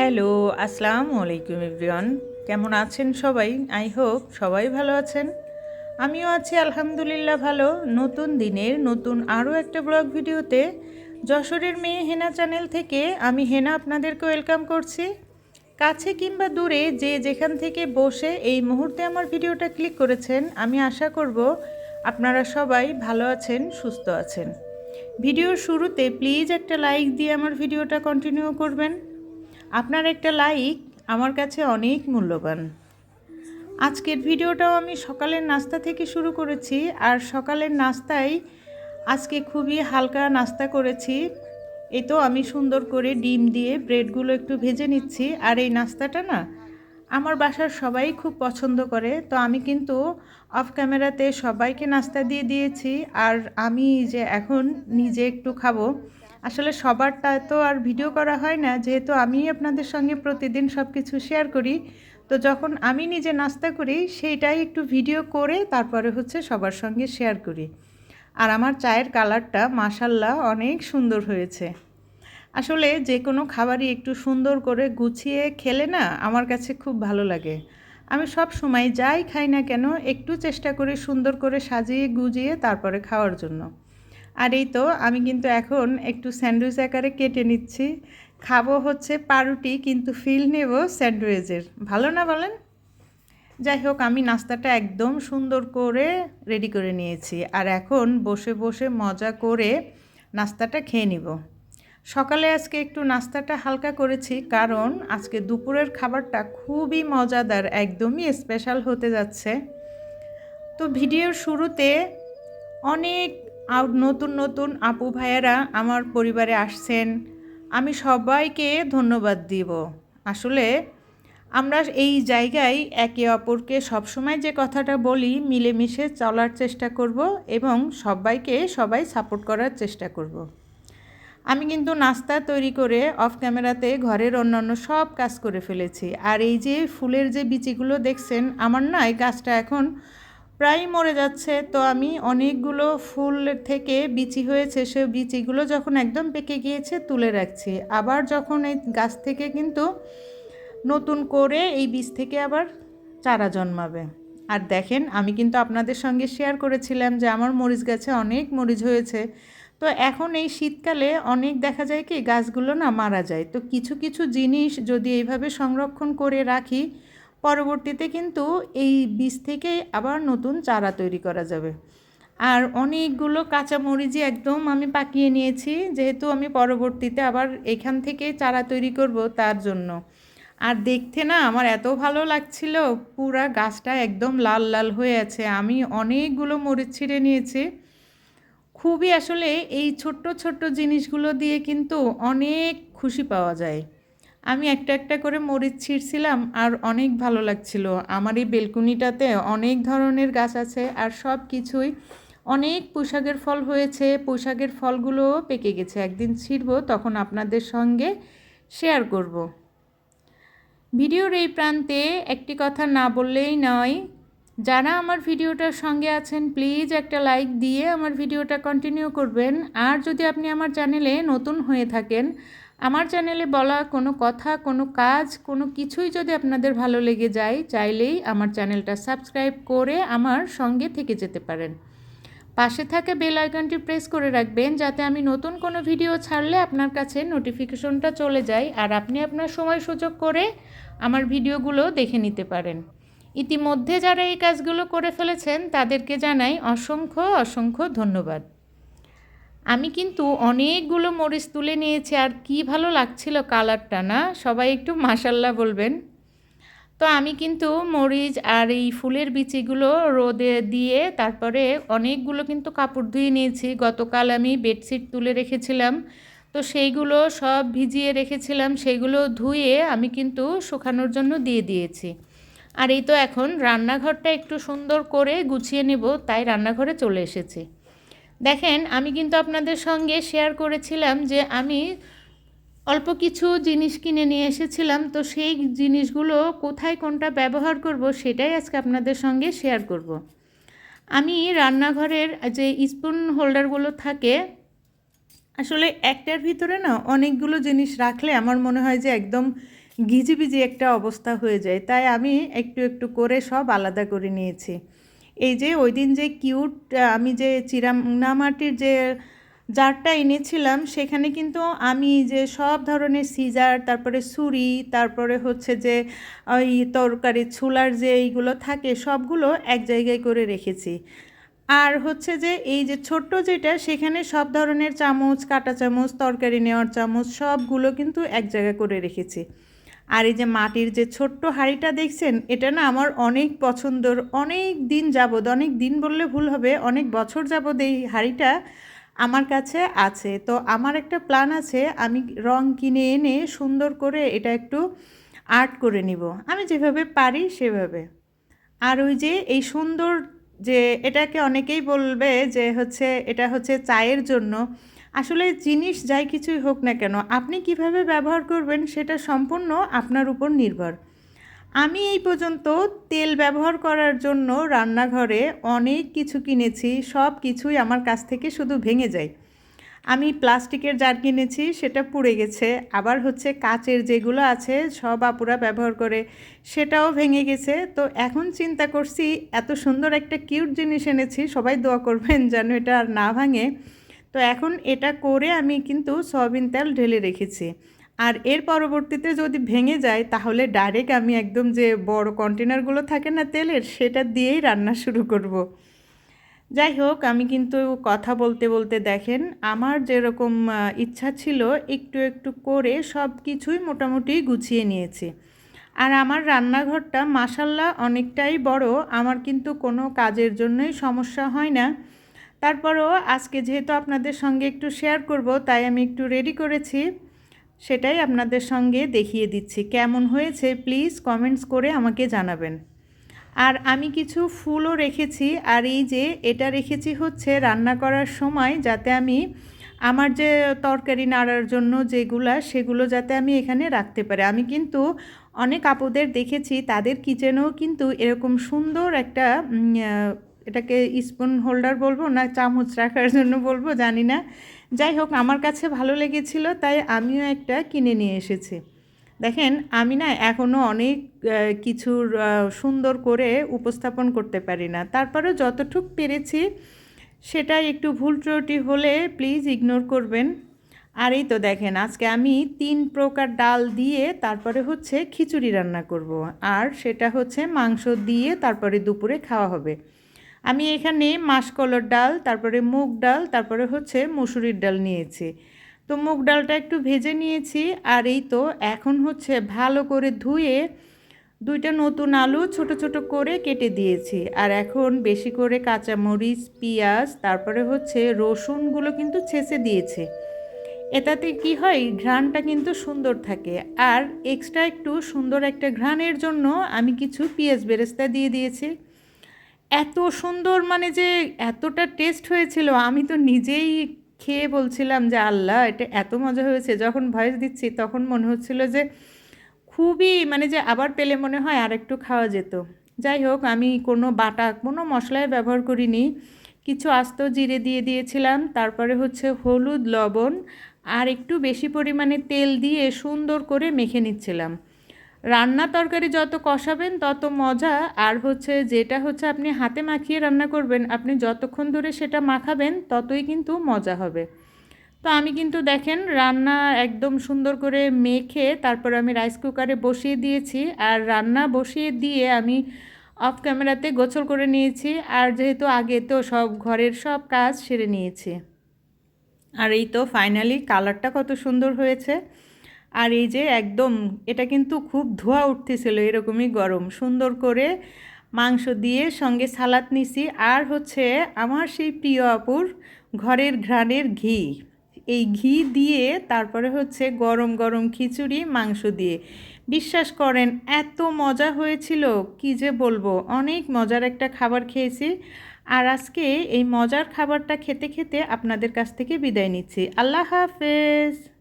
Hello, আসসালামু আলাইকুম everyone. কেমন আছেন সবাই? আই হোপ সবাই ভালো আছেন। আমিও আছি আলহামদুলিল্লাহ ভালো। নতুন দিনের নতুন আরও একটা ব্লগ ভিডিওতে যশোরের মেয়ে হেনা চ্যানেল থেকে আমি হেনা আপনাদেরকে ওয়েলকাম করছি। কাছে কিংবা দূরে যে যেখান থেকে বসে এই মুহূর্তে আমার ভিডিওটা ক্লিক করেছেন, আমি আশা করব আপনারা সবাই ভালো আছেন, সুস্থ আছেন। ভিডিওর শুরুতে প্লিজ একটা লাইক দিয়ে আমার ভিডিওটা কন্টিনিউ করবেন। আপনার একটা লাইক আমার কাছে অনেক মূল্যবান। আজকের ভিডিওটাও আমি সকালের নাস্তা থেকে শুরু করেছি আর সকালের নাস্তায় আজকে খুবই হালকা নাস্তা করেছি। এই তো আমি সুন্দর করে ডিম দিয়ে ব্রেডগুলো একটু ভেজে নিচ্ছি আর এই নাস্তাটা না আমার বাসার সবাই খুব পছন্দ করে। তো আমি কিন্তু অফ ক্যামেরাতে সবাইকে নাস্তা দিয়ে দিয়েছি আর আমি যে এখন নিজে একটু খাব। আসলে সবারটা তো আর ভিডিও করা হয় না, যেহেতু আমি আপনাদের সঙ্গে প্রতিদিন সব কিছু শেয়ার করি। তো যখন আমি নিজে নাস্তা করি, সেইটাই একটু ভিডিও করে তারপরে হচ্ছে সবার সঙ্গে শেয়ার করি। আর আমার চায়ের কালারটা মাসাল্লাহ অনেক সুন্দর হয়েছে। আসলে যে কোনো খাবারই একটু সুন্দর করে গুছিয়ে খেলে না আমার কাছে খুব ভালো লাগে। আমি সব সময় যাই খাই না কেন, একটু চেষ্টা করি সুন্দর করে সাজিয়ে গুজিয়ে তারপরে খাওয়ার জন্য। আর এই তো আমি কিন্তু এখন একটু স্যান্ডউইচ আকারে কেটে নিচ্ছি। খাব হচ্ছে পাউরুটি কিন্তু ফিল নেব স্যান্ডউইচের। ভালো না বলেন? যাই হোক, আমি নাস্তাটা একদম সুন্দর করে রেডি করে নিয়েছি। আর এখন বসে বসে মজা করে নাস্তাটা খেয়ে নিব। সকালে আজকে একটু নাস্তাটা হালকা করেছি, কারণ আজকে দুপুরের খাবারটা খুবই মজাদার, একদমই স্পেশাল হতে যাচ্ছে। তো ভিডিওর শুরুতে অনেক আউ- নতুন নতুন আপু ভাইয়েরা আমার পরিবারে আসছেন। আমি সবাইকে ধন্যবাদ দিব। আসলে আমরা এই জায়গায় একে অপরকে সবসময় যে কথাটা বলি, মিলেমিশে চলার চেষ্টা করব এবং সবাইকে সবাই সাপোর্ট করার চেষ্টা করব। আমি কিন্তু নাস্তা তৈরি করে অফ ক্যামেরাতে ঘরের অন্যান্য সব কাজ করে ফেলেছি। আর এই যে ফুলের যে বিচিগুলো দেখছেন, আমার না এই গাছটা এখন প্রায় মরে যাচ্ছে। তো আমি অনেকগুলো ফুল থেকে বিচি হয়েছে সে বিচিগুলো যখন একদম পেকে গিয়েছে তুলে রাখছি। আবার যখন এই গাছ থেকে কিন্তু নতুন করে এই বীজ থেকে আবার চারা জন্মাবে। আর দেখেন, আমি কিন্তু আপনাদের সঙ্গে শেয়ার করেছিলাম যে আমার মরিচ গাছে অনেক মরিচ হয়েছে। তো এখন এই শীতকালে অনেক দেখা যায় কি, গাছগুলো না মারা যায়। তো কিছু কিছু জিনিস যদি এইভাবে সংরক্ষণ করে রাখি পরবর্তীতে কিন্তু এই বীজ থেকে আবার নতুন চারা তৈরি করা যাবে। আর অনেকগুলো কাঁচা মরিচই একদম আমি পাকিয়ে নিয়েছি, যেহেতু আমি পরবর্তীতে আবার এখান থেকে চারা তৈরি করব তার জন্য। আর দেখতে না আমার এত ভালো লাগছিল, পুরা গাছটা একদম লাল লাল হয়ে আছে। আমি অনেকগুলো মরিচ ছিঁড়ে নিয়েছি। খুবই আসলে এই ছোট্ট ছোট্ট জিনিসগুলো দিয়ে কিন্তু অনেক খুশি পাওয়া যায়। আমি একটা একটা করে মরিচ ছিঁড়ছিলাম আর অনেক ভালো লাগছিল। আমার এই বেলকুনিটাতে অনেক ধরনের গাছ আছে আর সব কিছুই অনেক পোশাকের ফল হয়েছে। পোশাকের ফলগুলোও পেকে গেছে। একদিন ছিঁড়ব, তখন আপনাদের সঙ্গে শেয়ার করব। ভিডিওর এই প্রান্তে একটি কথা না বললেই নয়, যারা আমার ভিডিওটার সঙ্গে আছেন, প্লিজ একটা লাইক দিয়ে আমার ভিডিওটা কন্টিনিউ করবেন। আর যদি আপনি আমার চ্যানেলে নতুন হয়ে থাকেন আমার চ্যানেলে বলা কোনো কথা, কোনো কাজ, কোনো কিছুই যদি আপনাদের ভালো লেগে যায়, চাইলেই আমার চ্যানেলটা সাবস্ক্রাইব করে আমার সঙ্গে থেকে যেতে পারেন। পাশে থাকা বেল আইকনটি প্রেস করে রাখবেন, যাতে আমি নতুন কোনো ভিডিও ছাড়লে আপনার কাছে নোটিফিকেশনটা চলে যায় আর আপনি আপনার সময় সুযোগ করে আমার ভিডিওগুলো দেখে নিতে পারেন। ইতিমধ্যে যারা এই কাজগুলো করে ফেলেছেন, তাদেরকে জানাই অসংখ্য অসংখ্য ধন্যবাদ। আমি কিন্তু অনেকগুলো মরিচ তুলে নিয়েছি, আর কি ভালো লাগছিল কালারটা, না? সবাই একটু মাসাল্লাহ বলবেন। তো আমি কিন্তু মরিচ আর এই ফুলের বিচিগুলো রোদে দিয়ে তারপরে অনেকগুলো কিন্তু কাপড় ধুয়ে নিয়েছি। গতকাল আমি বেডশিট তুলে রেখেছিলাম। তো সেইগুলো সব ভিজিয়ে রেখেছিলাম, সেইগুলো ধুয়ে আমি কিন্তু শুকানোর জন্য দিয়ে দিয়েছি। আর এই তো এখন রান্নাঘরটা একটু সুন্দর করে গুছিয়ে নেব, তাই রান্নাঘরে চলে এসেছি। দেখেন, আমি কিন্তু আপনাদের সঙ্গে শেয়ার করেছিলাম যে আমি অল্প কিছু জিনিস কিনে নিয়ে এসেছিলাম। তো সেই জিনিসগুলো কোথায় কোনটা ব্যবহার করব সেটাই আজকে আপনাদের সঙ্গে শেয়ার করব। আমি রান্নাঘরের যে স্পুন হোল্ডারগুলো থাকে, আসলে একটার ভিতরে না অনেকগুলো জিনিস রাখলে আমার মনে হয় যে একদম ঘিজিবিজি একটা অবস্থা হয়ে যায়। তাই আমি একটু একটু করে সব আলাদা করে নিয়েছি। এই যে ওই দিন যে কিউট আমি যে চিরামনামাটির যে জারটা এনেছিলাম, সেখানে কিন্তু আমি যে সব ধরনের সিজার, তারপরে ছুরি, তারপরে হচ্ছে যে ওই তরকারি, ছুলার যে এইগুলো থাকে, সবগুলো এক জায়গায় করে রেখেছি। আর হচ্ছে যে এই যে ছোট্ট যেটা, সেখানে সব ধরনের চামচ, কাটা চামচ, তরকারি নেওয়ার চামচ, সবগুলো কিন্তু এক জায়গা করে রেখেছি। আর এই যে মাটির যে ছোট্ট হাঁড়িটা দেখছেন, এটা না আমার অনেক পছন্দর, অনেক দিন যাবৎ, অনেক দিন বললে ভুল হবে, অনেক বছর যাবৎ এই হাঁড়িটা আমার কাছে আছে। তো আমার একটা প্ল্যান আছে, আমি রং কিনে এনে সুন্দর করে এটা একটু আর্ট করে নিব। আমি যেভাবে পারি সেভাবে। আর ওই যে এই সুন্দর যে, এটাকে অনেকেই বলবে যে হচ্ছে, এটা হচ্ছে চায়ের জন্য। আসলে জিনিস যাই কিছুই হোক না কেন, আপনি কীভাবে ব্যবহার করবেন সেটা সম্পূর্ণ আপনার উপর নির্ভর। আমি এই পর্যন্ত তেল ব্যবহার করার জন্য রান্নাঘরে অনেক কিছু কিনেছি, সব কিছুই আমার কাছ থেকে শুধু ভেঙে যায়। আমি প্লাস্টিকের জার কিনেছি, সেটা পুড়ে গেছে, আবার হচ্ছে কাচের যেগুলো আছে সব আপুরা ব্যবহার করে, সেটাও ভেঙে গেছে। তো এখন চিন্তা করছি, এত সুন্দর একটা কিউট জিনিস এনেছি, সবাই দোয়া করবেন যেন এটা আর না ভাঙে। তো এখন এটা করে আমি কিন্তু সয়াবিন তেল ঢেলে রেখেছি। আর এর পরবর্তীতে যদি ভেঙে যায়, তাহলে ডাইরেক্ট আমি একদম যে বড় কন্টেনারগুলো থাকে না তেলের, সেটা দিয়েই রান্না শুরু করব। যাই হোক, আমি কিন্তু কথা বলতে বলতে দেখেন, আমার যেরকম ইচ্ছা ছিল একটু একটু করে সব কিছুই মোটামুটি গুছিয়ে নিয়েছি। আর আমার রান্নাঘরটা মাসাল্লা অনেকটাই বড়, আমার কিন্তু কোনো কাজের জন্যই সমস্যা হয় না। তারপরও আজকে যেহেতু আপনাদের সঙ্গে একটু শেয়ার করব, তাই আমি একটু রেডি করেছি। সেটাই আপনাদের সঙ্গে দেখিয়ে দিচ্ছি। কেমন হয়েছে প্লিজ কমেন্টস করে আমাকে জানাবেন। আর আমি কিছু ফুলও রেখেছি, আর এই যে এটা রেখেছি হচ্ছে রান্না করার সময় যাতে আমি আমার যে তরকারি নাড়ার জন্য যেগুলা, সেগুলো যাতে আমি এখানে রাখতে পারি। আমি কিন্তু অনেক আপুদের দেখেছি, তাদের কিচেনেও কিন্তু এরকম সুন্দর একটা এটাকে স্পুন হোল্ডার বলব না চামচ রাখার জন্য বলব, জানি না। যাই হোক, আমার কাছে ভালো লেগেছিল, তাই আমিও একটা কিনে নিয়ে এসেছি। দেখেন, আমি না এখনও অনেক কিছুর সুন্দর করে উপস্থাপন করতে পারি না। তারপরেও যতটুক পেরেছি সেটা একটু ভুল ত্রুটি হলে প্লিজ ইগনোর করবেন। আর এই তো দেখেন, আজকে আমি তিন প্রকার ডাল দিয়ে তারপরে হচ্ছে খিচুড়ি রান্না করব। আর সেটা হচ্ছে মাংস দিয়ে তারপরে দুপুরে খাওয়া হবে। আমি এখানে মাসকলর ডাল, তারপরে মুগ ডাল, তারপরে হচ্ছে মুসুরির ডাল নিয়েছি। তো মুগ ডালটা একটু ভেজে নিয়েছি আর এই তো এখন হচ্ছে ভালো করে ধুয়ে দুইটা নতুন আলু ছোট ছোট করে কেটে দিয়েছি। আর এখন বেশি করে কাঁচামরিচ, পেঁয়াজ, তারপরে হচ্ছে রসুনগুলো কিন্তু ছেঁচে দিয়েছে। এটাতে কি হয়, ঘ্রাণটা কিন্তু সুন্দর থাকে। আর এক্সট্রা একটু সুন্দর একটা ঘ্রাণের জন্য আমি কিছু পেঁয়াজ বেরেস্তা দিয়ে দিয়েছি। এত সুন্দর মানে যে এতটা টেস্ট হয়েছিল, আমি তো নিজেই খেয়ে বলছিলাম যে, আল্লাহ, এটা এত মজা হয়েছে। যখন ভয়েস দিচ্ছি, তখন মনে হচ্ছিল যে, খুবই মানে যে আবার পেলে মনে হয় আর একটু খাওয়া যেত। যাই হোক, আমি কোনো বাটা, কোনো মশলায় ব্যবহার করিনি। কিছু আস্ত জিরে দিয়ে দিয়েছিলাম, তারপরে হচ্ছে হলুদ, লবণ, আর একটু বেশি পরিমাণে তেল দিয়ে সুন্দর করে মেখে নিচ্ছিলাম। রান্না তরকারি যত কষাবেন, তত মজা। আর হচ্ছে যেটা হচ্ছে আপনি হাতে মাখিয়ে রান্না করবেন, আপনি যতক্ষণ ধরে সেটা মাখাবেন, ততই কিন্তু মজা হবে। তো আমি কিন্তু দেখেন রান্না একদম সুন্দর করে মেখে তারপর আমি রাইস কুকারে বসিয়ে দিয়েছি। আর রান্না বসিয়ে দিয়ে আমি অফ ক্যামেরাতে গোছল করে নিয়েছি। আর যেহেতু আগে তো সব ঘরের সব কাজ সেরে নিয়েছি। আর এই তো ফাইনালি কালারটা কত সুন্দর হয়েছে। আর এই যে একদম এটা কিন্তু খুব ধোয়া উঠতেছিল এরকমই গরম। সুন্দর করে মাংস দিয়ে সঙ্গে সালাদ নিছি। আর হচ্ছে আমার সেই প্রিয় আপুর ঘরের ঘ্রাণের ঘি। এই ঘি দিয়ে তারপরে হচ্ছে গরম গরম খিচুড়ি, মাংস দিয়ে। বিশ্বাস করেন, এত মজা হয়েছিল, কি যে বলব, অনেক মজার একটা খাবার খেয়েছি। আর আজকে এই মজার খাবারটা খেতে খেতে আপনাদের কাছ থেকে বিদায় নিচ্ছি। আল্লাহ হাফেজ।